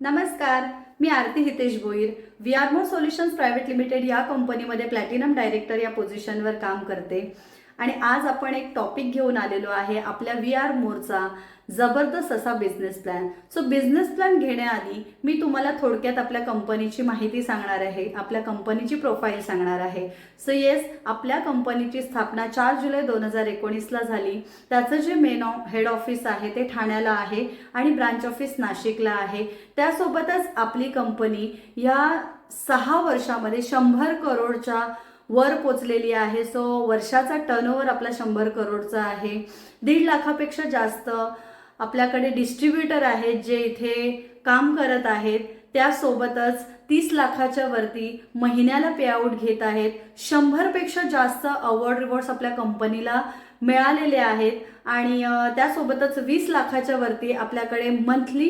नमस्कार मी Aarti Hitesh Bhoir V R more solutions private limited या कंपनीमध्ये प्लॅटिनम डायरेक्टर या पोझिशनवर काम करते. आणि आज आपण एक टॉपिक घेऊन आलेलो आहे आपल्या व्ही आर मोरचा जबरदस्त असा business plan so business plan घेण्याआधी मी तुम्हाला थोडक्यात आपल्या कंपनीची माहिती सांगणार आहे आपल्या कंपनीची प्रोफाईल सांगणार आहे. सो येस आपल्या कंपनीची स्थापना चार जुलै दोन हजार एकोणीसला झाली. त्याचं जे मेन हेड ऑफिस आहे ते ठाण्याला आहे आणि ब्रांच ऑफिस नाशिकला आहे. त्यासोबतच आपली कंपनी या सहा वर्षामध्ये शंभर करोडच्या वर पोचलेली आहे. सो वर्षाचा टर्नओव्हर आपला शंभर करोडचा आहे. दीड लाखापेक्षा जास्त आपल्याकडे डिस्ट्रीब्युटर आहेत जे इथे काम करत आहेत. त्यासोबतच तीस लाखाच्या वरती महिन्याला पेआउट घेत आहेत. शंभरपेक्षा जास्त अवॉर्ड रिवॉर्ड्स आपल्या कंपनीला मिळालेले आहेत. आणि त्यासोबतच वीस लाखाच्या वरती आपल्याकडे मंथली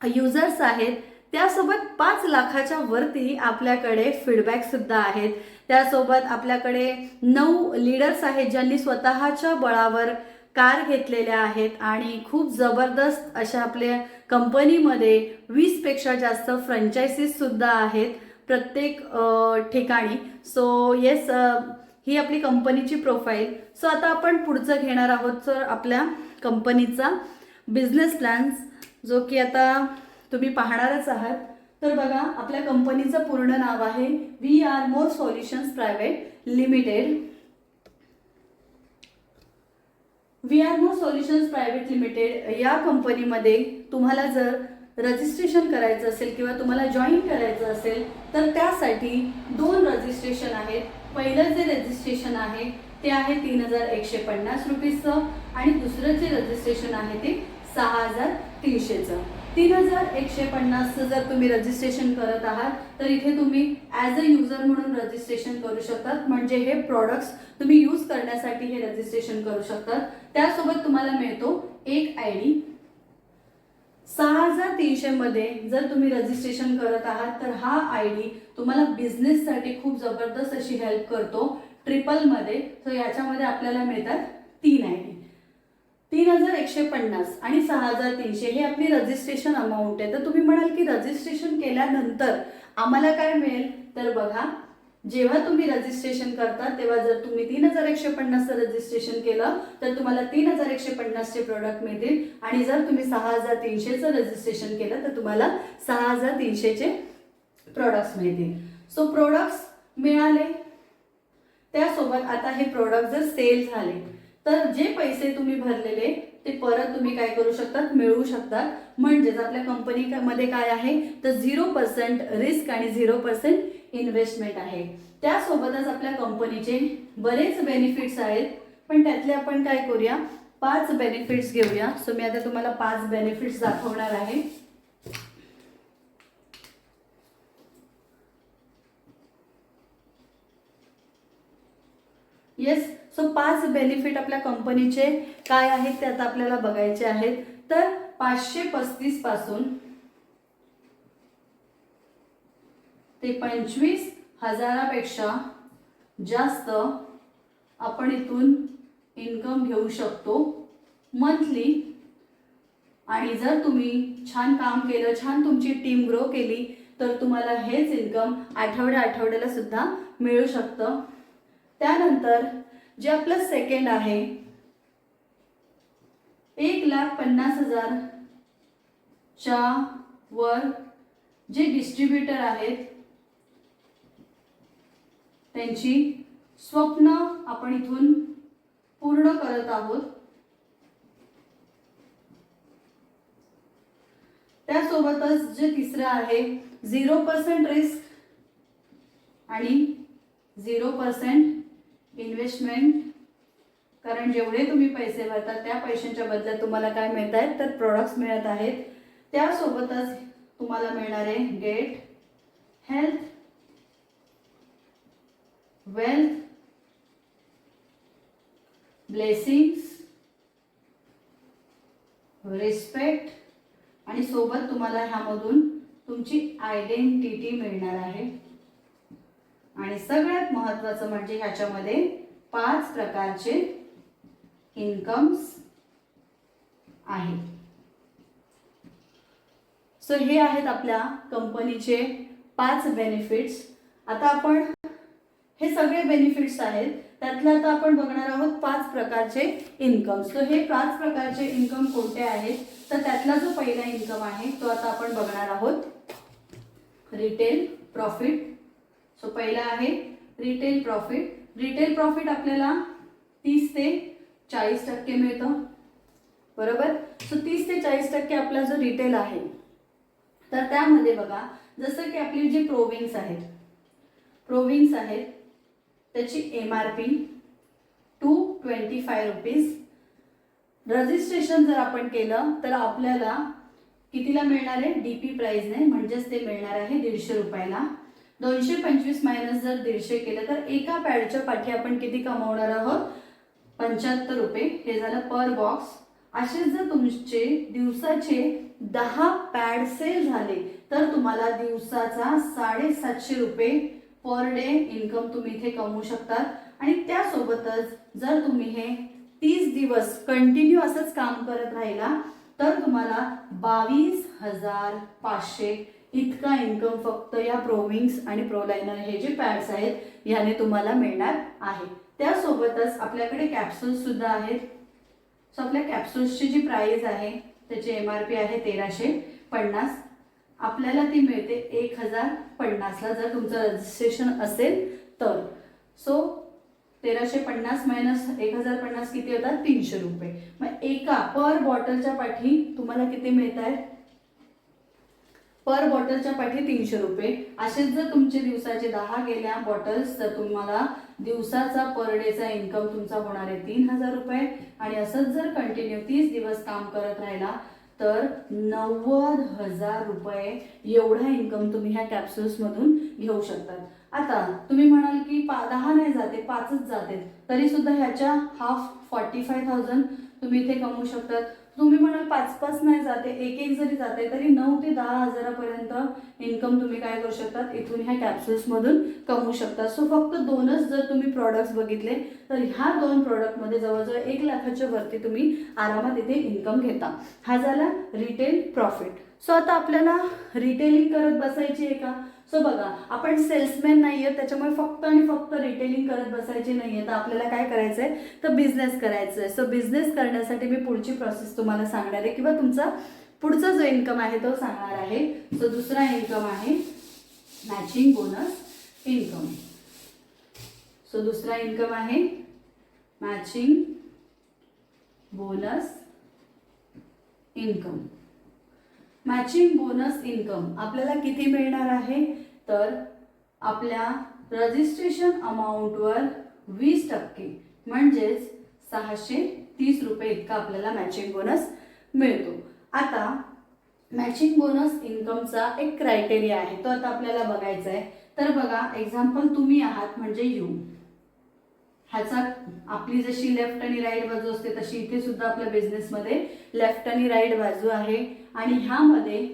युजर्स आहेत. त्यासोबत पाच लाखाच्या वरती आपल्याकडे फीडबॅक सुद्धा आहेत. त्यासोबत आपल्याकडे नऊ लीडर्स आहेत ज्यांनी स्वतःच्या बळावर कार घेतलेल्या आहेत आणि खूप जबरदस्त अशा आपल्या कंपनीमध्ये वीसपेक्षा जास्त फ्रँचायझीजसुद्धा आहेत प्रत्येक ठिकाणी. सो येस ही आपली कंपनीची प्रोफाईल सो आता आपण पुढचं घेणार आहोत सर आपल्या कंपनीचा बिझनेस प्लॅन्स जो की आता तुम्ही पाहणारच आहात. तर बघा आपल्या कंपनीचं पूर्ण नाव आहे V R more solutions private limited. V R more solutions private limited. या कंपनीमध्ये तुम्हाला जर रजिस्ट्रेशन करायचं असेल किंवा तुम्हाला जॉईन करायचं असेल तर त्यासाठी दोन रजिस्ट्रेशन आहेत. पहिलं जे रजिस्ट्रेशन आहे ते आहे तीन हजार एकशे पन्नास रुपीजचं आणि दुसरं जे रजिस्ट्रेशन आहे ते सहा हजार तीनशेचं. तीन हजार एकशे पन्नासचं जर तुम्ही रजिस्ट्रेशन करत आहात तर इथे तुम्ही ॲज अ युजर म्हणून रजिस्ट्रेशन करू शकतात. म्हणजे हे प्रॉडक्ट्स तुम्ही यूज करण्यासाठी हे रजिस्ट्रेशन करू शकतात. त्यासोबत तुम्हाला मिळतो एक आय डी सहा हजार तीनशे मध्ये जर तुम्ही रजिस्ट्रेशन करत आहात तर हा आय डी तुम्हाला बिझनेससाठी खूप जबरदस्त अशी हेल्प करतो. ट्रिपलमध्ये सो याच्यामध्ये आपल्याला मिळतात तीन आय डी तीन हजार एकशे पन्नास आणि सहा हजार तीनशे हे आपली रजिस्ट्रेशन अमाऊंट आहे. तर तुम्ही म्हणाल की रजिस्ट्रेशन केल्यानंतर आम्हाला काय मिळेल? तर बघा जेव्हा तुम्ही रजिस्ट्रेशन करता तेव्हा जर तुम्ही तीन हजार एकशे पन्नासचं रजिस्ट्रेशन केलं तर तुम्हाला तीन हजार एकशे पन्नासचे प्रोडक्ट मिळतील. आणि जर तुम्ही सहा हजार तीनशेचं रजिस्ट्रेशन केलं तर तुम्हाला सहा हजार तीनशेचे प्रोडक्ट्स मिळतील. सो प्रोडक्ट्स मिळाले. त्यासोबत आता हे प्रोडक्ट जर सेल झाले तर जे पैसे तुम्ही भरलेले ते परत तुम्ही काय करू शकतात? मिळवू शकतात. म्हणजेच आपल्या कंपनीमध्ये काय आहे? तर झिरो पर्सेंट रिस्क आणि झिरो पर्सेंट इन्व्हेस्टमेंट आहे. त्यासोबतच आपल्या कंपनीचे बरेच बेनिफिट्स आहेत. पण त्यातले आपण काय करूया? पाच बेनिफिट्स घेऊया. सो मी आता तुम्हाला पाच बेनिफिट्स दाखवणार आहे. येस सो पाच बेनिफिट आपल्या कंपनीचे काय आहेत ते आता आपल्याला बघायचे आहेत. तर पाचशे पस्तीसपासून ते पंचवीस हजारापेक्षा जास्त आपण इथून इन्कम घेऊ शकतो मंथली आणि जर तुम्ही छान काम केलं छान तुमची टीम ग्रो केली तर तुम्हाला हेच इन्कम आठवड्या आठवड्याला सुद्धा मिळू शकतं. त्यानंतर जे आपलं सेकंड आहे. एक लाख पन्नास हजारच्या वर जे डिस्ट्रीब्युटर आहेत त्यांची स्वप्न आपण इथून पूर्ण करत आहोत. त्यासोबतच जे तिसरं आहे झिरो पर्सेंट रिस्क आणि झिरो पर्सेंट इन्व्हेस्टमेंट कारण जेवढे तुम्ही पैसे भरतात त्या पैशांच्या बदल्यात तुम्हाला काय मिळत आहेत तर प्रोडक्ट्स मिळत आहेत. त्यासोबतच तुम्हाला मिळणारे get health wealth blessings respect आणि सोबत तुम्हाला ह्यामधून तुमची आयडेंटिटी मिळणार आहे. आणि सगळ्यात महत्वाचं म्हणजे ह्याच्यामध्ये पाच प्रकारचे इन्कम्स आहेत. सो हे आहेत आपल्या कंपनीचे पाच बेनिफिट्स आता आपण हे सगळे बेनिफिट्स आहेत त्यातले आता आपण बघणार आहोत पाच प्रकारचे इन्कम सो हे पाच प्रकारचे इन्कम कोणते आहेत? तर त्यातला जो पहिला इन्कम आहे तो आता आपण बघणार आहोत. रिटेल प्रॉफिट सो पहिला आहे रिटेल प्रॉफिट रिटेल प्रॉफिट आपल्याला तीस ते चाळीस टक्के मिळतं. बरोबर? सो तीस ते चाळीस टक्के आपला जो रिटेल आहे तर त्यामध्ये बघा जसं की आपली जी प्रोविंग्स आहेत प्रोविंग्स आहेत त्याची M R P two twenty five rupees registration जर आपण केलं तर आपल्याला कितीला मिळणार आहे? डी पी प्राईजने म्हणजेच ते मिळणार आहे दीडशे रुपयाला. दोनशे पंचवीस मायनस जर दीडशे केलं तर एका पॅडच्या पाठी आपण किती कमावणार आहोत? पंच्याहत्तर रुपये. हे झालं पर बॉक्स असे जर तुमचे दिवसाचे दहा पॅड सेल झाले तर तुम्हाला दिवसाचा साडेसातशे रुपये पर डे इन्कम तुम्ही इथे कमवू शकतात. आणि त्यासोबतच जर तुम्ही हे तीस दिवस कंटिन्यू असंच काम करत राहिला तर तुम्हाला बावीस हजार पाचशे इतका इन्कम फक्त या प्रोविंग्स आणि प्रोलायनर हे जे पॅड्स आहेत याने तुम्हाला मिळणार आहे. त्यासोबतच आपल्याकडे कॅप्सूल्स सुद्धा आहेत. सो आपल्या कॅप्सूल्सची जी प्राइस आहे त्याची एम आर पी आहे तेराशे पन्नास. आपल्याला ती मिळते एक हजार पन्नासला जर तुमचं रजिस्ट्रेशन असेल तर. सो तेराशे पन्नास मायनस एक हजार पन्नास किती होतात? तीनशे रुपये. मग एका पर बॉटलच्या पाठी तुम्हाला किती मिळत आहेत पर बॉटलच्या पाठी तीनशे रुपये. असेच जर तुमचे दिवसाचे दहा गेल्या बॉटल्स तर तुम्हाला दिवसाचा पर डेचा इन्कम तुमचा होणार आहे तीन हजार रुपये. आणि असंच जर कंटिन्यू तीस दिवस काम करत राहिला तर नव्वद हजार रुपये एवढा इन्कम तुम्ही ह्या कॅप्सूल्समधून घेऊ शकतात. आता तुम्ही म्हणाल की पा दहा नाही जाते पाचच जाते तरी सुद्धा ह्याच्या हाफ फॉर्टी फाय थाउजंड तुम्ही इथे कमवू शकतात. तुम्ही म्हणाल पाच पाच नाही जाते एक एक जरी जाते तरी नऊ ते दहा हजारापर्यंत इन्कम तुम्ही काय करू शकतात? इथून ह्या कॅप्सूल्समधून कमवू शकता सो फक्त दोनच जर तुम्ही प्रॉडक्ट्स बघितले तर ह्या दोन प्रॉडक्टमध्ये जवळजवळ एक लाखाच्या वरती तुम्ही आरामात इथे इन्कम घेता. हा झाला रिटेल प्रॉफिट सो आता आपल्याला रिटेलिंग करत बसायची आहे का? सो बघा आपण सेल्समॅन नाही आहे त्याच्यामुळे फक्त आणि फक्त रिटेलिंग करत बसायची नाही आहे तर आपल्याला काय करायचं आहे तर बिझनेस करायचं आहे सो बिझनेस करण्यासाठी मी पुढची प्रोसेस तुम्हाला सांगणार आहे किंवा तुमचा पुढचा जो इन्कम आहे तो सांगणार आहे. सो दुसरा इन्कम आहे मॅचिंग बोनस इन्कम सो दुसरा इन्कम आहे matching bonus income matching bonus income आपल्याला किती मिळणार आहे? तर आपल्या रजिस्ट्रेशन अमाऊंटवर वीस टक्के. म्हणजेच सहाशे तीस रुपये इतका आपल्याला मॅचिंग बोनस मिळतो. आता मॅचिंग बोनस इन्कमचा एक क्रायटेरिया आहे. तो आता आपल्याला बघायचा आहे. तर बघा एक्झाम्पल तुम्ही आहात म्हणजे यू ह्याचा आपली जशी लेफ्ट आणि राईट बाजू असते तशी इथे सुद्धा आपल्या बिझनेसमध्ये लेफ्ट आणि राईट बाजू आहे. आणि ह्यामध्ये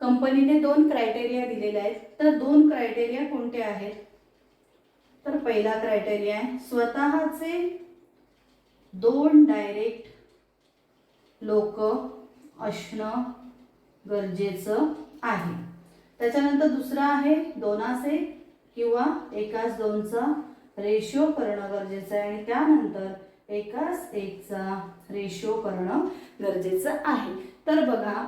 कंपनीने दोन क्रायटेरिया दिलेले आहेत. तर दोन क्रायटेरिया कोणते आहेत? तर पहिला क्रायटेरिया आहे स्वतःचे दोन डायरेक्ट लोक असणं गरजेचं आहे. त्याच्यानंतर दुसरा आहे दोनाचे किंवा एकाच दोनचा रेशिओ करणं गरजेचं आहे. आणि त्यानंतर एकाच एकचा रेशिओ करणं गरजेचं आहे. तर बघा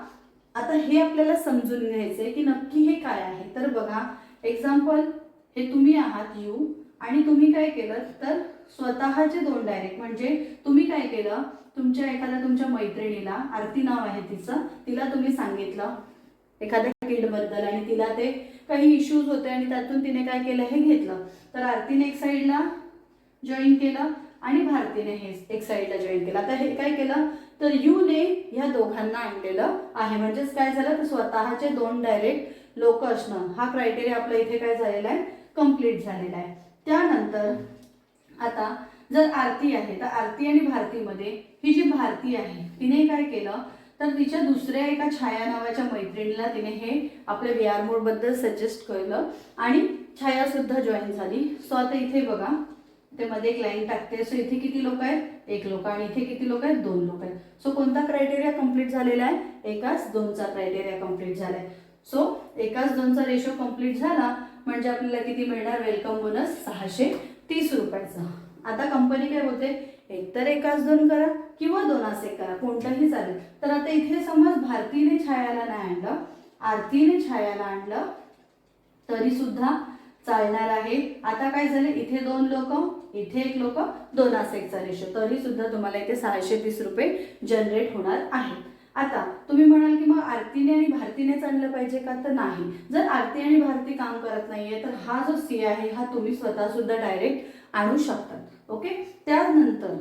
आता हे आपल्याला समजून घ्यायचंय की नक्की हे काय आहे. तर बघा एक्झाम्पल हे तुम्ही आहात यू आणि तुम्ही काय केलं? तर स्वतःचे दोन डायरेक्ट म्हणजे तुम्ही काय केलं? तुमच्या एखाद्या तुमच्या मैत्रिणीला आरती नाव आहे तिचं तिला तुम्ही सांगितलं. एखाद्या किडबद्दल आणि तिला ते काही इश्यूज होते आणि त्यातून तिने काय केलं हे घेतलं. तर आरतीने एक साईडला जॉईन केलं आणि भारतीने हे एक साईडला जॉईन केलं. आता हे काय केलं? तर यूने ह्या दोघांना आणलेलं आहे. म्हणजेच काय झालं? तर स्वतःचे दोन डायरेक्ट लोक असणं. हा क्रायटेरिया आपला इथे काय झालेला आहे? कंप्लीट झालेला आहे. त्यानंतर आता जर आरती आहे तर आरती आणि भारतीमध्ये ही जी भारती आहे तिने काय केलं? तर तिच्या दुसऱ्या एका छाया नावाच्या मैत्रिणीला तिने हे आपल्या व्ही आरबद्दल सजेस्ट केलं. आणि छाया सुद्धा जॉईन झाली. सो आता इथे बघा. ते मध्ये एक लाईन टाकते. सो इथे किती लोक आहेत? एक लोक. आणि इथे किती लोक आहेत? दोन लोक आहेत. सो कोणता क्रायटेरिया कंप्लीट झालेला आहे? एकाच दोनचा क्रायटेरिया कंप्लीट झालाय सो एकाच दोनचा रेशो कंप्लीट झाला म्हणजे आपल्याला किती मिळणार? वेलकम बोनस सहाशे तीस रुपयाचा. आता कंपनी काय होते एकतर एकाच दोन करा. किंवा दोनास एक करा चालेल. तर आता इथे समज भारतीने छायाला नाही आणलं आरतीने छायाला आणलं तरी सुद्धा चालणार आहे. आता काय झालं इथे दोन लोक इथे एक लोक दोनास एकचा रेशो तरी सुद्धा तुम्हाला इथे सहाशे तीस रुपये जनरेट होणार आहे. आता तुम्ही म्हणाल की मग आरतीने आणि भारतीनेच आणलं पाहिजे का? तर नाही. जर आरती आणि भारती काम करत नाहीये तर हा जो सी आहे हा तुम्ही स्वतः सुद्धा डायरेक्ट आणू शकतात ओके त्यानंतर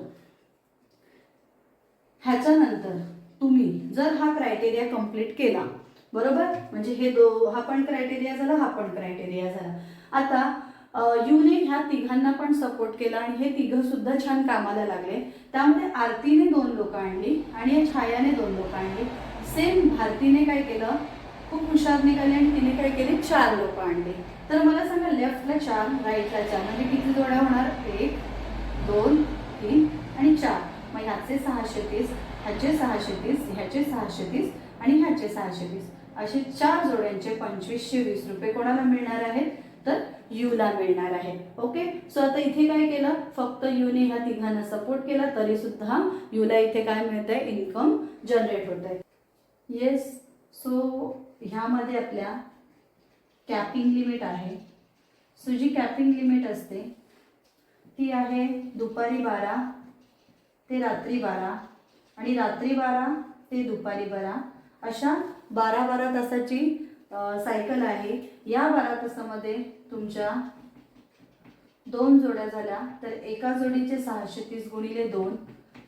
ह्याच्यानंतर तुम्ही जर हा क्रायटेरिया कंप्लीट केला बरोबर? म्हणजे हे दो हा पण क्रायटेरिया झाला हा पण क्रायटेरिया झाला. आता अ, युने ह्या तिघांना पण सपोर्ट केला आणि हे तिघं सुद्धा छान कामाला लागले. त्यामध्ये आरतीने दोन लोक आणली आणि या छायाने दोन लोक आणली. सेम भारतीने काय केलं? खूप हुशार निघाली आणि तिने काय केले? चार लोक आणले. तर मला सांगा लेफ्टला चार राईटला चार म्हणजे किती जोड्या होणार? एक दोन तीन आणि चार. मग ह्याचे सहाशे तीस ह्याचे सहाशे तीस ह्याचे सहाशे तीस आणि ह्याचे सहाशे तीस. असे चार जोड्यांचे पंचवीसशे वीस रुपये कोणाला मिळणार आहेत? तर यूला मिळणार आहे. ओके? सो आता इथे काय केलं? फक्त यूने ह्या तिघांना सपोर्ट केला तरी सुद्धा यूला इथे काय मिळत आहे इन्कम जनरेट होत आहे येस सो ह्यामध्ये आपल्या कॅपिंग लिमिट आहे. सो जी कॅपिंग लिमिट असते ती आहे दुपारी बारा ते रात्री बारा आणि रात्री बारा ते दुपारी बारा अशा बारा बारा तासाची सायकल आहे. या बारा तासामध्ये तुमच्या दोन जोड्या झाल्या तर एका जोडीचे सहाशे तीस गुणिले दोन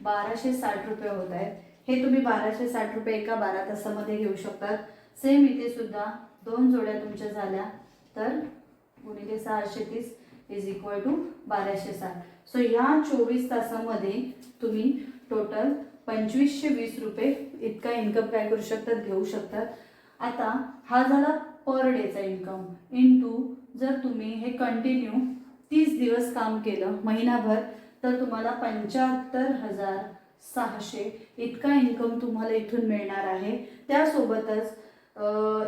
बाराशे साठ रुपये होत आहेत. हे तुम्ही बाराशे साठ रुपये एका बारा तासामध्ये घेऊ शकतात. सेम इथे सुद्धा दोन जोड्या तुमच्या झाल्या तर गुणिले सहाशे तीस इज इक्वल टू बाराशे साठ सो ह्या चोवीस तासामध्ये तुम्ही टोटल पंचवीसशे वीस रुपये इतका इन्कम काय करू शकतात घेऊ शकतात. आता हा झाला पर डेचा इन्कम इन टू जर तुम्ही हे कंटिन्यू तीस दिवस काम केलं महिनाभर तर तुम्हाला पंच्याहत्तर हजार सहाशे इतका इन्कम तुम्हाला इथून मिळणार आहे. त्यासोबतच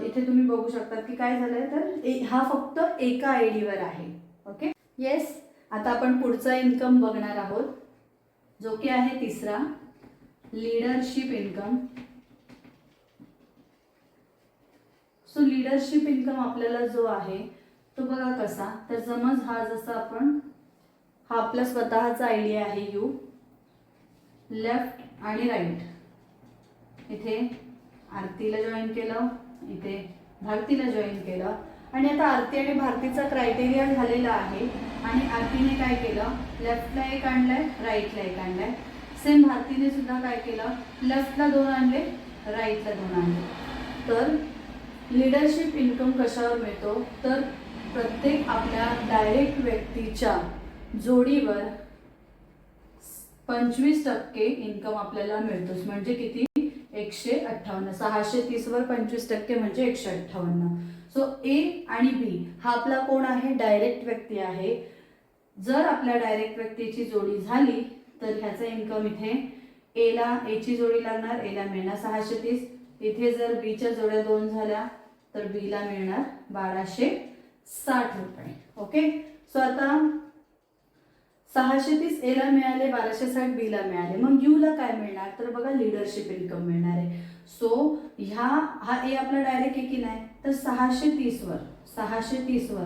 इथे तुम्ही बघू शकता की काय झालंय तर हा फक्त एका आय डीवर आहे. ओके येस आता आपण पुढचा इन्कम बघणार आहोत. जो की आहे तिसरा. Leadership income so leadership income आपल्याला जो आहे तो बघा कसा. तर समज हा जसा आपण हा आपला स्वतःचा आयडिया आहे यू लेफ्ट आणि राईट इथे आरतीला जॉईन केलं. इथे भारतीला जॉईन केलं. आणि आता आरती आणि भारतीचा क्रायटेरिया झालेला आहे. आणि आरतीने काय केलं? लेफ्टला एक आणलाय राईटला एक आणलाय. सेम भारतीने सुद्धा काय केलं? लेफ्टला दोन आणले राईटला दोन आणले. तर लीडरशिप इन्कम कशावर मिळतो? तर प्रत्येक आपल्या डायरेक्ट व्यक्तीच्या जोडीवर पंचवीस टक्के इन्कम आपल्याला मिळतोच. म्हणजे किती? एकशे अठ्ठावन्न. सहाशे तीसवर पंचवीस टक्के म्हणजे एकशे अठ्ठावन्न. सो ए आणि बी हा आपला कोण आहे? डायरेक्ट व्यक्ती आहे. जर आपल्या डायरेक्ट व्यक्तीची जोडी झाली तर ह्याचा इन्कम इथे एला एची जोडी लागणार. एला मिळणार सहाशे तीस. इथे जर बीच्या जोड्या दोन झाल्या तर बीला मिळणार बाराशे साठ रुपये. ओके सो आता सहाशे तीस एला मिळाले बाराशे साठ बीला मिळाले. मग यूला काय मिळणार? तर बघा लिडरशिप इन्कम मिळणार आहे. सो ह्या हा ए आपला डायरेक्ट आहे की नाही? तर सहाशे तीसवर सहाशे तीसवर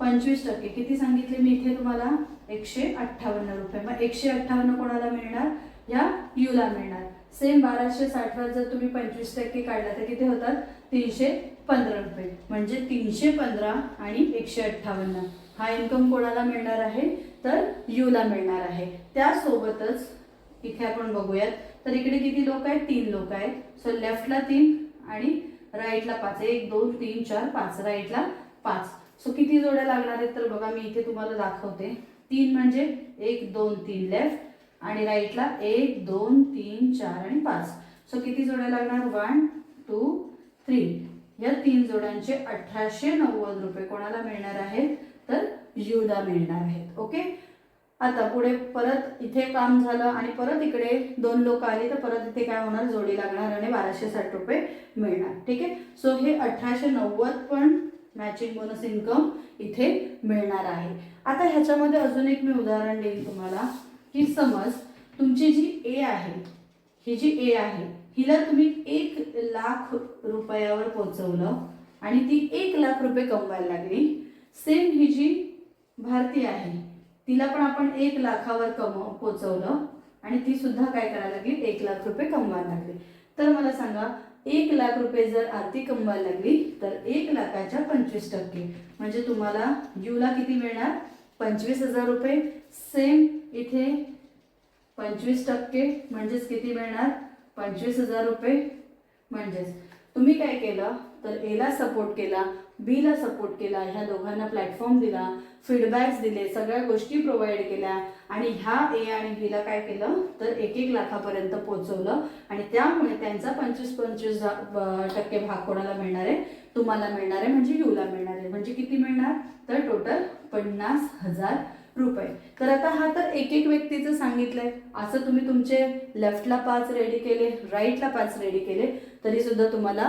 पंचवीस टक्के. किती सांगितले मी इथे तुम्हाला? एकशे अठ्ठावन्न रुपये. मग एकशे अठ्ठावन्न कोणाला मिळणार? या यूला मिळणार. सेम बाराशे साठवर जर तुम्ही पंचवीस टक्के काढला तर किती होतात? तीनशे पंधरा रुपये. म्हणजे तीनशे पंधरा आणि एकशे अठ्ठावन्न. हा इन्कम कोणाला मिळणार आहे? तर यूला मिळणार आहे. त्यासोबतच इथे आपण बघूयात. तर इकडे किती लोक आहेत? तीन लोक आहेत. सो लेफ्टला तीन आणि राईटला पाच. एक दोन तीन चार पाच. राईटला पाच. सो किती जोड्या लागणार आहेत तर बघा मी इथे तुम्हाला दाखवते. तीन म्हणजे एक दोन तीन. लेफ्ट आणि राईटला एक दोन तीन चार आणि पाच. सो किती जोड्या लागणार? वन टू थ्री या तीन जोड्यांचे अठराशे नव्वद रुपये कोणाला मिळणार आहेत? तर यूला मिळणार आहेत. ओके आता पुढे परत इथे काम झालं आणि परत इकडे दोन लोक आले तर परत इथे काय होणार? जोडी लागणार आणि बाराशे साठ रुपये मिळणार. ठीक आहे? सो हे अठराशे नव्वद पण मॅचिंग बोनस इन्कम इथे मिळणार आहे. आता ह्याच्यामध्ये अजून एक मी उदाहरण देईन तुम्हाला की समज तुमची जी ए आहे ही जी ए आहे हिला तुम्ही एक लाख रुपयावर पोहोचवलं आणि ती एक लाख रुपये कमवायला लागली. सेम ही जी भारती आहे तिला पण आपण एक लाखावर कम पोचवलं आणि ती सुद्धा काय करायला लागली? एक लाख रुपये कमवायला लागली. तर मला सांगा एक लाख रुपये जर आरती कमवायला लागली तर एक लाखाच्या पंचवीस टक्के. म्हणजे तुम्हाला यूला किती मिळणार? पंचवीस हजार रुपये. सेम इथे पंचवीस टक्के म्हणजेच किती मिळणार? पंचवीस हजार रुपये. म्हणजेच तुम्ही काय केलं? तर एला सपोर्ट केला बीला सपोर्ट केला ह्या दोघांना प्लॅटफॉर्म दिला. फीडबॅक्स दिले सगळ्या गोष्टी प्रोव्हाइड केल्या आणि ह्या ए आणि बीला काय केलं तर एक एक लाखापर्यंत पोहोचवलं आणि त्यामुळे त्यांचा पंचवीस पंचवीस टक्के भाग कोणाला मिळणार? आहे तुम्हाला मिळणार आहे म्हणजे यूला मिळणार. आहे म्हणजे किती मिळणार? तर टोटल पन्नास हजार रुपये. तर आता हा तर एक एक व्यक्तीचं सांगितलंय. असं तुम्ही तुमचे लेफ्टला पाच रेडी केले राईटला पाच रेडी केले तरी सुद्धा तुम्हाला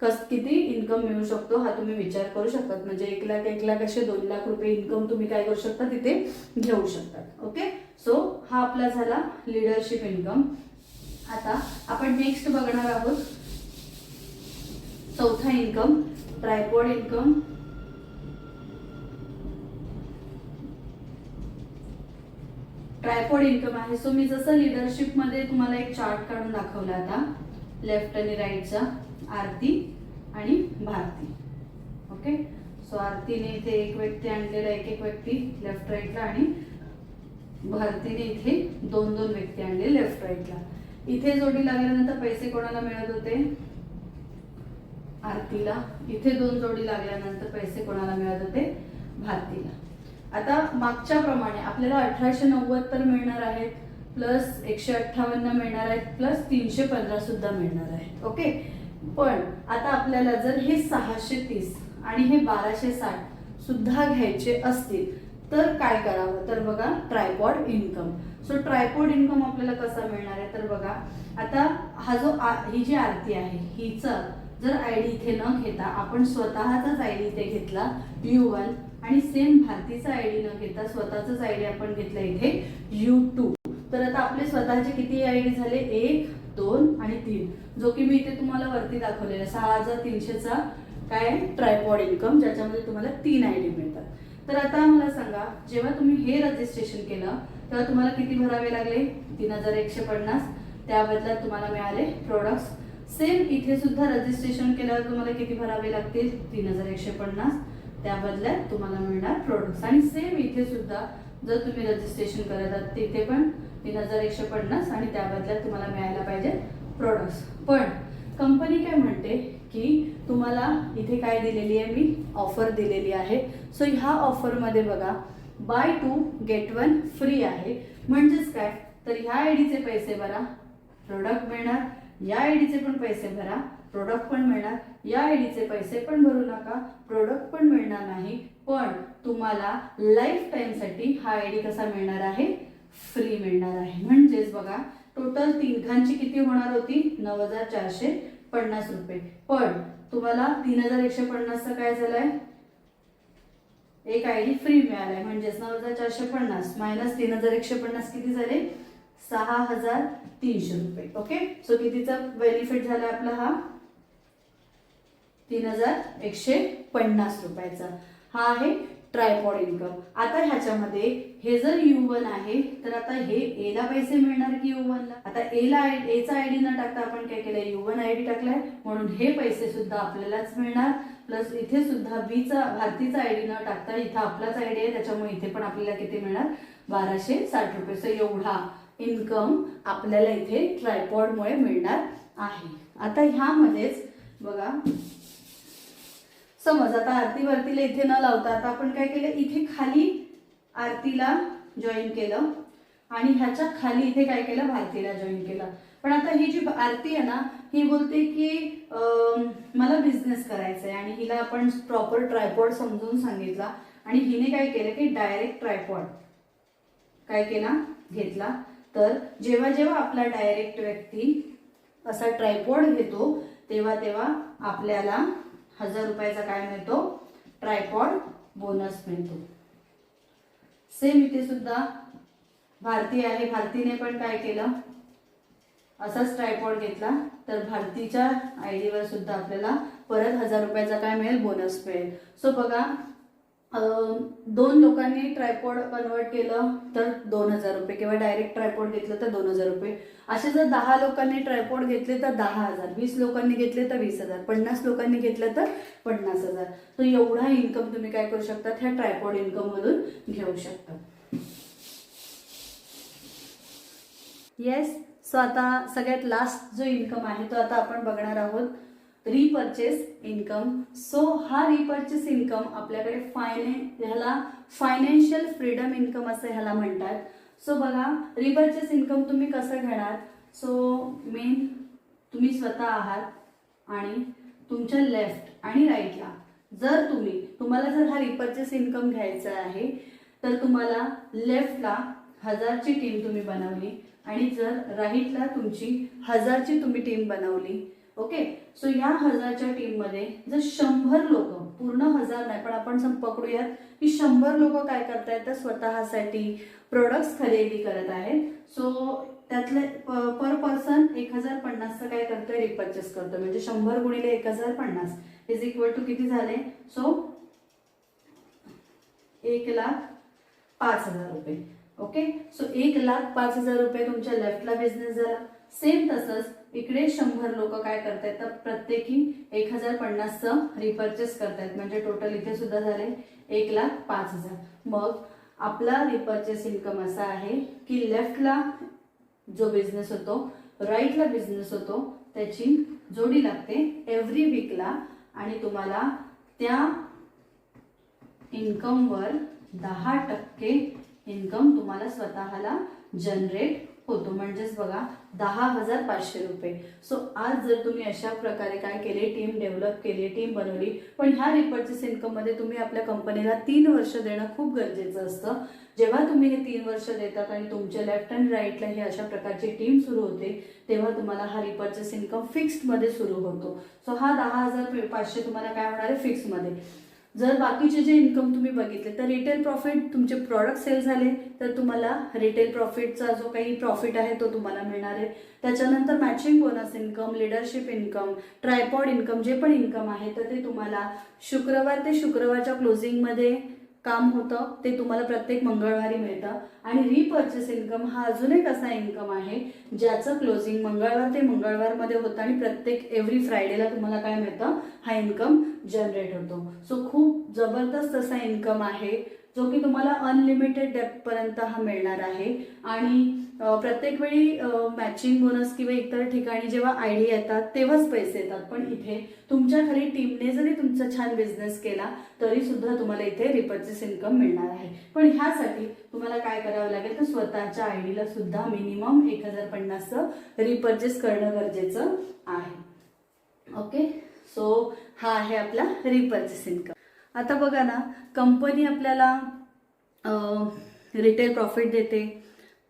कस किती इन्कम मिळू शकतो हा तुम्ही विचार करू शकतात. म्हणजे एक लाख एक लाख असे दोन लाख रुपये इन्कम तुम्ही काय करू शकता तिथे घेऊ शकतात. ओके सो हा आपला झाला लिडरशिप इन्कम आता आपण नेक्स्ट बघणार आहोत. चौथा income tripod income tripod income आहे. सो मी जसं लिडरशिपमध्ये तुम्हाला एक चार्ट काढून दाखवला आता लेफ्ट आणि राईटचा आरती आणि भारती. ओके सो आरतीने इथे एक व्यक्ती आणलेला एक एक व्यक्ती लेफ्ट राईटला आणि भारतीने इथे दोन दोन व्यक्ती आणले लेफ्ट राईटला इथे जोडी लागल्यानंतर पैसे कोणाला मिळत होते? आरतीला. इथे दोन जोडी लागल्यानंतर पैसे कोणाला मिळत होते? भारतीला. आता मागच्या प्रमाणे आपल्याला अठराशे नव्वद तर मिळणार आहेत प्लस एकशे अठ्ठावन्न मिळणार आहेत प्लस तीनशे पंधरा सुद्धा मिळणार आहेत. ओके पण आता आपल्याला जर हे सहाशे तीस आणि हे बाराशे साठ सुद्धा घ्यायचे असतील तर काय करावं? तर बघा tripod income so tripod income आपल्याला कसा मिळणार आहे? तर बघा आता हा जो ही जी आरती आहे हिचा जर आय डी इथे न घेता आपण स्वतःचाच आय डी इथे घेतला यू वन आणि सेम भारतीचा आय डी न घेता स्वतःचाच आय डी आपण घेतला इथे यू टू तर आता आपले स्वतःचे किती आय डी झाले? एक दोन आणि तीन. जो की मी इथे तुम्हाला वरती दाखवलेला आहे. सहा हजार तीनशेचा काय? ट्रायपॉड इन्कम ज्याच्यामध्ये तुम्हाला तीन आय डी मिळतात. तर आता मला सांगा जेव्हा तुम्ही हे रजिस्ट्रेशन केलं तेव्हा तुम्हाला किती भरावे लागले? तीन हजार एकशे पन्नास. त्याबदल्यात तुम्हाला मिळाले प्रोडक्ट्स सेम इथे सुद्धा रजिस्ट्रेशन केल्यावर तुम्हाला किती भरावे लागतील? तीन हजार एकशे पन्नास. त्या बदल्यात तुम्हाला मिळणार प्रोडक्ट्स आणि सेम इथे सुद्धा जर तुम्ही रजिस्ट्रेशन करत आहात तिथे पण तीन हजार एकशे पन्नास आणि त्या बदल्यात तुम्हाला मिळायला पाहिजे प्रोडक्ट्स पण कंपनी काय म्हणते की तुम्हाला इथे काय दिलेली आहे मी? ऑफर दिलेली आहे. सो ह्या ऑफरमध्ये बघा buy two get one free आहे. म्हणजेच काय? तर ह्या आय डीचे पैसे भरा प्रोडक्ट मिळणार. या आय डीचे पण पैसे भरा प्रोडक्ट पण मिळणार. या आय डीचे पैसे पण भरू नका प्रोडक्ट पण मिळणार नाही. पण तुम्हाला लाईफ टाईमसाठी हा आय डी कसा मिळणार आहे? फ्री मिळणार आहे. म्हणजेच बघा टोटल तिघांची किती होणार होती? नऊ हजार चारशे पन्नास रुपये. पण तुम्हाला तीन हजार एकशे पन्नासचा काय झालाय? एक आय डी फ्री मिळालाय. म्हणजेच नऊ हजार चारशे पन्नास मायनस तीन हजार एकशे पन्नास किती झाले? सहा हजार तीनशे रुपये. ओके सो कितीचा बेनिफिट झाला आपला हा? तीन हजार एकशे पन्नास रुपयाचा. हा आहे ट्रायपॉड इन्कम आता ह्याच्यामध्ये हे जर यू वन आहे तर आता हे एला पैसे मिळणार की यू ला? आता एला एचा आयडी न टाकता आपण काय केलंय? यू वन आयडी टाकलाय. म्हणून हे पैसे सुद्धा आपल्यालाच मिळणार. प्लस इथे सुद्धा बीचा भारतीचा आयडी न टाकता इथं आपलाच आयडी आहे. त्याच्यामुळे इथे पण आपल्याला किती मिळणार? बाराशे साठ रुपये. सो एवढा इन्कम आपल्याला इथे ट्रायपॉडमुळे मिळणार आहे. आता ह्यामध्येच बघा समज आता आरती वरतीला इथे न लावता आता आपण काय केलं? इथे खाली आरतीला जॉईन केलं. आणि ह्याच्या खाली इथे काय केलं? भारतीला जॉईन केलं. पण आता ही जी आरती आहे ना ही बोलते की मला बिझनेस करायचा आहे आणि हिला आपण प्रॉपर ट्रायपॉड समजून सांगितला. आणि हिने काय केलं की डायरेक्ट ट्रायपॉड काय केला? घेतला. तर जेव्हा जेव्हा आपला डायरेक्ट व्यक्ती असा ट्रायपॉड घेतो तेव्हा तेव्हा आपल्याला हजार रुपयाचा काय मिळतो? ट्रायपॉड बोनस मिळतो. सेम इथे सुद्धा भारती आहे. भारतीने पण काय केलं? असाच ट्रायपॉड घेतला. तर भारतीच्या आय डीवर सुद्धा आपल्याला परत हजार रुपयाचा काय मिळेल? बोनस मिळेल. सो बघा दोन लोकांनी ट्रायपॉड कन्वर्ट केलं तर दोन हजार रुपये किंवा डायरेक्ट ट्रायपॉड घेतलं तर दोन हजार रुपये. असे जर दहा लोकांनी ट्रायपॉड घेतले तर दहा हजार वीस लोकांनी घेतले तर वीस हजार पन्नास लोकांनी घेतलं तर पन्नास हजार. तर एवढा इन्कम तुम्ही काय करू शकता ह्या ट्रायपॉड इन्कममधून घेऊ शकता येस सो आता सगळ्यात लास्ट जो इन्कम आहे तो आता आपण बघणार आहोत. रिपर्चेस इन्कम सो हा रिपर्चेस इन्कम आपल्याकडे फायने ह्याला फायनान्शियल फ्रीडम इन्कम असं ह्याला म्हणतात. सो बघा रिपर्चेस इन्कम तुम्ही कसं घेणार? सो मेन तुम्ही स्वतः आहात आणि तुमच्या लेफ्ट आणि राईटला जर तुम्ही तुम्हाला जर हा रिपर्चेस इन्कम घ्यायचा आहे तर तुम्हाला लेफ्टला हजारची टीम तुम्ही बनवली आणि जर राईटला तुमची हजारची तुम्ही टीम बनवली ओके सो या हजारच्या टीममध्ये जर शंभर लोक पूर्ण हजार नाही पण आपण पकडूयात की शंभर लोक काय करतायत तर स्वतःसाठी प्रोडक्ट्स खरेदी करत आहेत. सो त्यातले पर पर्सन एक हजार पन्नासचं काय करतोय रिपर्चेस करतोय. म्हणजे शंभर गुणिले एक हजार पन्नास इज इक्वल टू किती झाले? सो एक लाख पाच हजार रुपये. ओके सो एक लाख पाच हजार रुपये तुमच्या लेफ्टला बिझनेस झाला. सेम तसंच इकडे शंभर लोक काय करतायत? तर प्रत्येकी एक हजार पन्नासचं रिपर्चेस करतायत. म्हणजे टोटल इथे सुद्धा झाले एक लाख पाच हजार. मग आपला रिपर्चेस इन्कम असा आहे की लेफ्टला जो बिझनेस होतो राईटला बिझनेस होतो त्याची जोडी लागते एव्हरी वीकला आणि तुम्हाला त्या इन्कमवर दहा टक्के इन्कम तुम्हाला स्वतःला जनरेट होतो. म्हणजेच बघा दहा हजार पाचशे रुपये. सो आज जर तुम्ही अशा प्रकारे काय केले टीम डेव्हलप केली टीम बनवली पण ह्या रिपर्चेस इन्कममध्ये तुम्ही आपल्या कंपनीला तीन वर्ष देणं खूप गरजेचं असतं. जेव्हा तुम्ही हे तीन वर्ष देतात आणि तुमच्या लेफ्ट अँड राईटला ही अशा प्रकारची टीम सुरू होते तेव्हा तुम्हाला हा रिपर्चेस इन्कम फिक्स्डमध्ये सुरू होतो. सो हा दहा हजार पाचशे तुम्हाला काय होणार आहे? फिक्समध्ये जर बाकीचे जे इन्कम तुम्ही बघितले तर रिटेल प्रॉफिट तुमचे प्रॉडक्ट सेल झाले तर तुम्हाला रिटेल प्रॉफिटचा जो काही प्रॉफिट आहे तो तुम्हाला मिळणार आहे. त्याच्यानंतर matching bonus income leadership income tripod income जे पण इन्कम आहे तर ते तुम्हाला शुक्रवार ते शुक्रवारच्या क्लोजिंगमध्ये काम होतं ते तुम्हाला प्रत्येक मंगळवारी मिळतं. आणि रिपर्चेस इन्कम हा अजून एक असा इन्कम आहे ज्याचं क्लोजिंग मंगळवार ते मंगळवारमध्ये होतं आणि प्रत्येक एव्हरी फ्रायडेला तुम्हाला काय मिळतं? हा इन्कम जनरेट होतो. सो खूप जबरदस्त असा इन्कम आहे. जो की तुम्हाला अनलिमिटेड डेपपर्यंत हा मिळणार आहे. आणि प्रत्येक वेळी मॅचिंग बोनस किंवा इतर ठिकाणी जेव्हा आयडिया येतात तेव्हाच पैसे येतात. पण इथे तुमच्या खाली टीमने जरी तुमचा छान बिझनेस केला तरी सुद्धा तुम्हाला इथे रिपर्चेस इन्कम मिळणार आहे. पण ह्यासाठी तुम्हाला काय करावं लागेल? तर स्वतःच्या आयडीला सुद्धा मिनिमम एक हजार पन्नासचं रिपर्चेस करणं गरजेचं आहे. ओके सो हा आहे आपला रिपर्चेस इन्कम आता बघा ना कंपनी आपल्याला रिटेल प्रॉफिट देते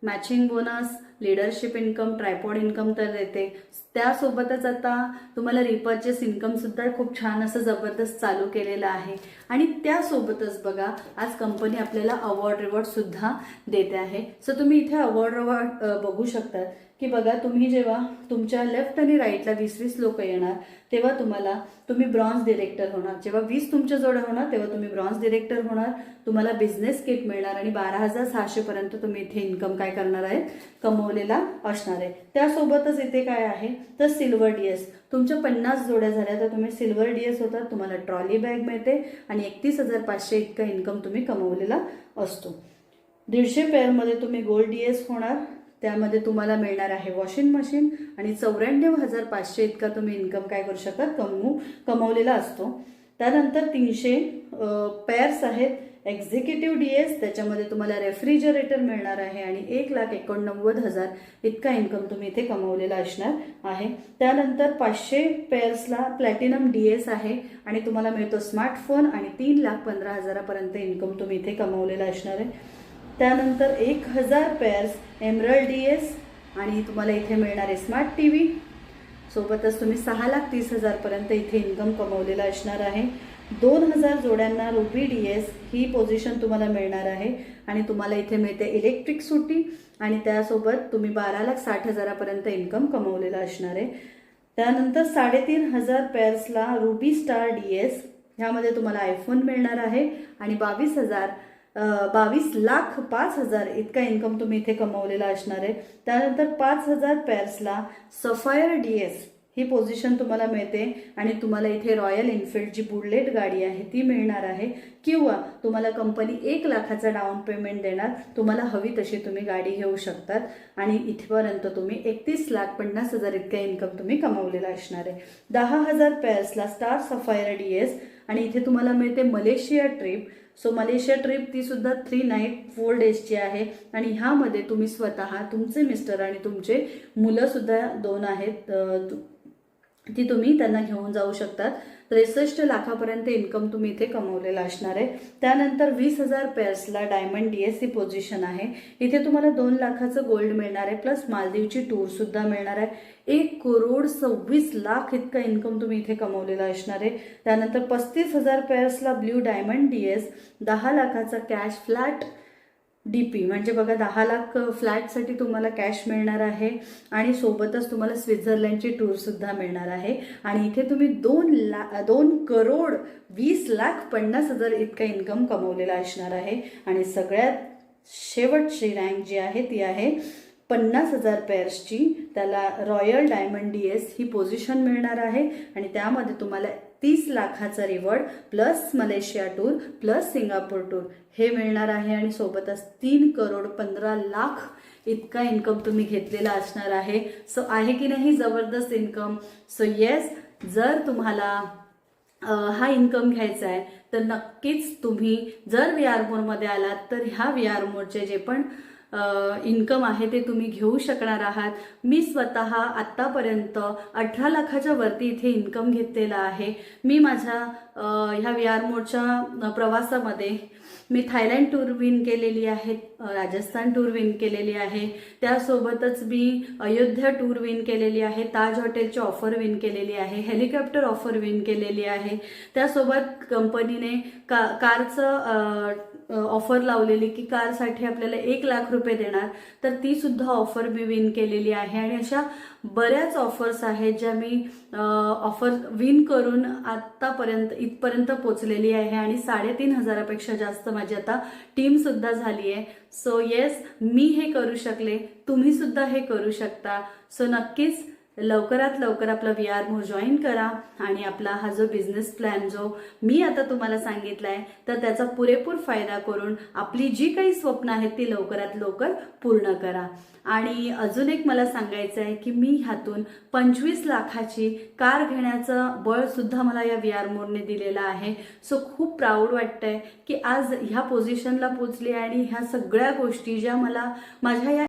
matching bonus leadership income tripod income तर देते. त्यासोबतच आता तुम्हाला रिपर्चेस इन्कमसुद्धा खूप छान असं जबरदस्त चालू केलेलं आहे. आणि त्यासोबतच बघा आज कंपनी आपल्याला अवॉर्ड रिवॉर्डसुद्धा देते आहे. सो तुम्ही इथे अवॉर्ड रिवॉर्ड बघू शकतात की बघा तुम्ही जेव्हा तुमच्या लेफ्ट आणि राईटला वीस वीस लोक येणार तेव्हा तुम्हाला तुम्ही ब्रॉन्झ डिरेक्टर होणार. जेव्हा वीस तुमच्याजवळ होणार तेव्हा तुम्ही ब्रॉन्झ डिरेक्टर होणार. तुम्हाला बिझनेस किट मिळणार आणि बारा हजार सहाशेपर्यंत तुम्ही इथे इन्कम काय करणार आहेत? कमवलेला असणार आहे. त्यासोबतच इथे काय आहे? तर सिल्वर डीएस तुमच्या पन्नास जोड्या झाल्या तर तुम्ही सिल्वर डीएस होतात तुम्हाला ट्रॉली बॅग मिळते आणि एकतीस हजार पाचशे इतका इन्कम तुम्ही कमवलेला असतो. दीडशे पेअरमध्ये तुम्ही गोल्ड डीएस होणार. त्यामध्ये तुम्हाला मिळणार आहे वॉशिंग मशीन आणि चौऱ्याण्णव हजार पाचशे इतका तुम्ही इन्कम काय करू शकतात कमवू कमवलेला असतो. त्यानंतर तीनशे पेअर्स आहेत. एक्झिक्युटिव्ह डी एस त्याच्यामध्ये तुम्हाला रेफ्रिजरेटर मिळणार आहे आणि एक लाख एकोणनव्वद हजार इतका इन्कम तुम्ही इथे कमवलेला असणार आहे. त्यानंतर पाचशे पेअर्सला प्लॅटिनम डी एस आहे आणि तुम्हाला मिळतो स्मार्टफोन आणि तीन लाख पंधरा हजारापर्यंत इन्कम तुम्ही इथे कमवलेला असणार आहे. त्यानंतर एक हजार पेअर्स एमरल डी एस आणि तुम्हाला इथे मिळणार आहे स्मार्ट टी व्ही सोबतच तुम्ही सहा लाख तीस हजारपर्यंत इथे इन्कम कमवलेला असणार आहे. दोन हजार जोड्यांना रुबी डी एस ही पोझिशन तुम्हाला मिळणार आहे आणि तुम्हाला इथे मिळते इलेक्ट्रिक सुटी आणि त्यासोबत तुम्ही बारा लाख साठ हजारापर्यंत इन्कम कमवलेला असणार आहे. त्यानंतर साडेतीन हजार पेअर्सला रुबी स्टार डी एस ह्यामध्ये तुम्हाला आयफोन मिळणार आहे आणि बावीस हजार बावीस लाख पाच हजार इतका इन्कम तुम्ही इथे कमवलेला असणार आहे. त्यानंतर पाच हजार पॅर्सला सफायर डी एस ही पोझिशन तुम्हाला मिळते आणि तुम्हाला इथे रॉयल एनफिल्ड जी बुलेट गाडी आहे ती मिळणार आहे. किंवा तुम्हाला कंपनी एक लाखाचा डाऊन पेमेंट देणार तुम्हाला हवी तशी तुम्ही गाडी घेऊ शकतात. आणि इथपर्यंत तुम्ही एकतीस लाख पन्नास हजार इतका इन्कम तुम्ही कमवलेला असणार आहे. दहा हजार पेअर्सला स्टार सफायर डी एस आणि इथे तुम्हाला मिळते Malaysia trip. So Malaysia trip ती सुद्धा थ्री नाईट फोर डेजची आहे. आणि ह्यामध्ये तुम्ही स्वतः तुमचे मिस्टर आणि तुमचे मुलं सुद्धा दोन आहेत. ती तुम्ही त्यांना घेऊन जाऊ शकतात. त्रेसष्ट लाखापर्यंत इन्कम तुम्ही इथे कमवलेला असणार आहे. त्यानंतर वीस हजार पेअर्सला डायमंड डी एस सी पोझिशन आहे. इथे तुम्हाला दोन लाखाचं गोल्ड मिळणार आहे प्लस मालदीवची टूरसुद्धा मिळणार आहे. एक करोड सव्वीस लाख इतका इन्कम तुम्ही इथे कमवलेला असणार आहे. त्यानंतर पस्तीस हजार पेअर्सला ब्ल्यू डायमंड डी एस दहा लाखाचा कॅश फ्लॅट डी पी म्हणजे बघा दहा लाख फ्लॅटसाठी तुम्हाला कॅश मिळणार आहे आणि सोबतच तुम्हाला स्वित्झर्लंडची टूरसुद्धा मिळणार आहे. आणि इथे तुम्ही दोन ला दोन करोड वीस लाख पन्नास हजार इतका इन्कम कमवलेला असणार आहे. आणि सगळ्यात शेवटची रँक जी आहे ती आहे पन्नास हजार पेअर्सची त्याला रॉयल डायमंड डी एस ही पोझिशन मिळणार आहे. आणि त्यामध्ये तुम्हाला तीस लाखाचा reward plus Malaysia tour plus Singapore tour हे मिळणार आहे आणि सोबतच तीन करोड पंधरा लाख इतका इन्कम तुम्ही घेतलेला असणार आहे. सो आहे की नाही? जबरदस्त इन्कम सो येस जर तुम्हाला हा इन्कम घ्यायचा आहे तर नक्कीच तुम्ही जर व्ही आर मोरमध्ये आलात तर ह्या व्ही आर मोरचे जे पण इन्कम आहे ते तुम्ही घेऊ शकणार आहात. मी स्वतः आत्तापर्यंत अठरा लाखाच्या वरती इथे इन्कम घेतलेला आहे. मी माझ्या ह्या वी आर मोडच्या प्रवासामध्ये मी थायलंड टूर विन केलेली आहे राजस्थान टूर विन केलेली आहे. त्यासोबतच मी अयोध्या टूर विन केलेली आहे ताज हॉटेलची ऑफर विन केलेली आहे हेलिकॉप्टर ऑफर विन केलेली आहे. त्यासोबत कंपनीने का कारचं ऑफर लावलेली की कारसाठी आपल्याला एक लाख रुपये देणार तर ती सुद्धा ऑफर मी विन केलेली आहे. आणि अशा बऱ्याच ऑफर्स आहेत ज्या मी ऑफर विन करून आत्तापर्यंत इथपर्यंत पोचलेली आहे आणि साडेतीन हजारापेक्षा जास्त माझी आता टीमसुद्धा झाली आहे. सो येस मी हे करू शकले. तुम्हीसुद्धा हे करू शकता. सो नक्कीच लवकरात लवकर आपला व्ही आर मो जॉईन करा आणि आपला हा जो बिझनेस प्लॅन जो मी आता तुम्हाला सांगितला आहे तर त्याचा पुरेपूर फायदा करून आपली जी काही स्वप्न आहेत ती लवकरात लवकर पूर्ण करा. आणि अजून एक मला सांगायचं आहे की मी ह्यातून पंचवीस लाखाची कार घेण्याचं बळसुद्धा मला या व्ही आर मोरने दिलेलं आहे. सो खूप प्राऊड वाटतंय की आज ह्या पोझिशनला पोचली आणि ह्या सगळ्या गोष्टी ज्या मला माझ्या या